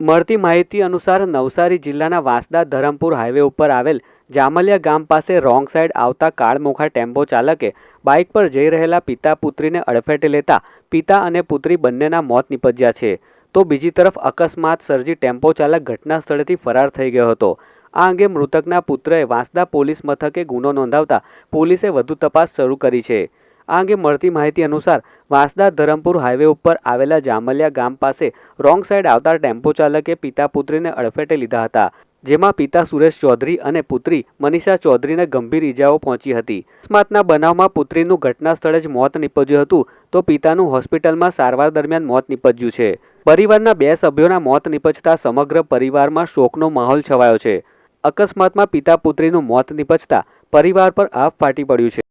મળતી માહિતી અનુસાર નવસારી જિલ્લાના વાંસદા ધરમપુર હાઈવે ઉપર આવેલ જામલિયા ગામ પાસે રોંગ સાઈડ આવતા કાળમોખા ટેમ્પો ચાલકે બાઇક પર જઈ રહેલા પિતા પુત્રીને અડફેટે લેતા પિતા અને પુત્રી બંનેના મોત નિપજ્યા છે. તો બીજી તરફ અકસ્માત સર્જી ટેમ્પો ચાલક ઘટના સ્થળેથી ફરાર થઈ ગયો હતો. આ અંગે મૃતકના પુત્રએ વાંસદા પોલીસ મથકે ગુનો નોંધાવતા પોલીસે વધુ તપાસ શરૂ કરી છે. આ અંગે મળતી માહિતી અનુસાર વાંસદા ધરમપુર હાઈવે ઉપર આવેલા જામલિયા ગામ પાસે રોંગ સાઈડ આવતા ટેમ્પો ચાલકે પિતા પુત્રીને અડફેટે લીધા હતા, જેમાં પિતા સુરેશ ચૌધરી અને પુત્રી મનીષા ચૌધરીને ગંભીર ઈજાઓ પહોંચી હતી. અકસ્માતના બનાવમાં પુત્રીનું ઘટના સ્થળે જ મોત નીપજ્યું હતું, તો પિતાનું હોસ્પિટલમાં સારવાર દરમિયાન મોત નીપજ્યું છે. પરિવારના બે સભ્યોના મોત નીપજતા સમગ્ર પરિવારમાં શોકનો માહોલ છવાયો છે. અકસ્માતમાં પિતા પુત્રીનું મોત નીપજતા પરિવાર પર આફ ફાટી પડ્યું છે.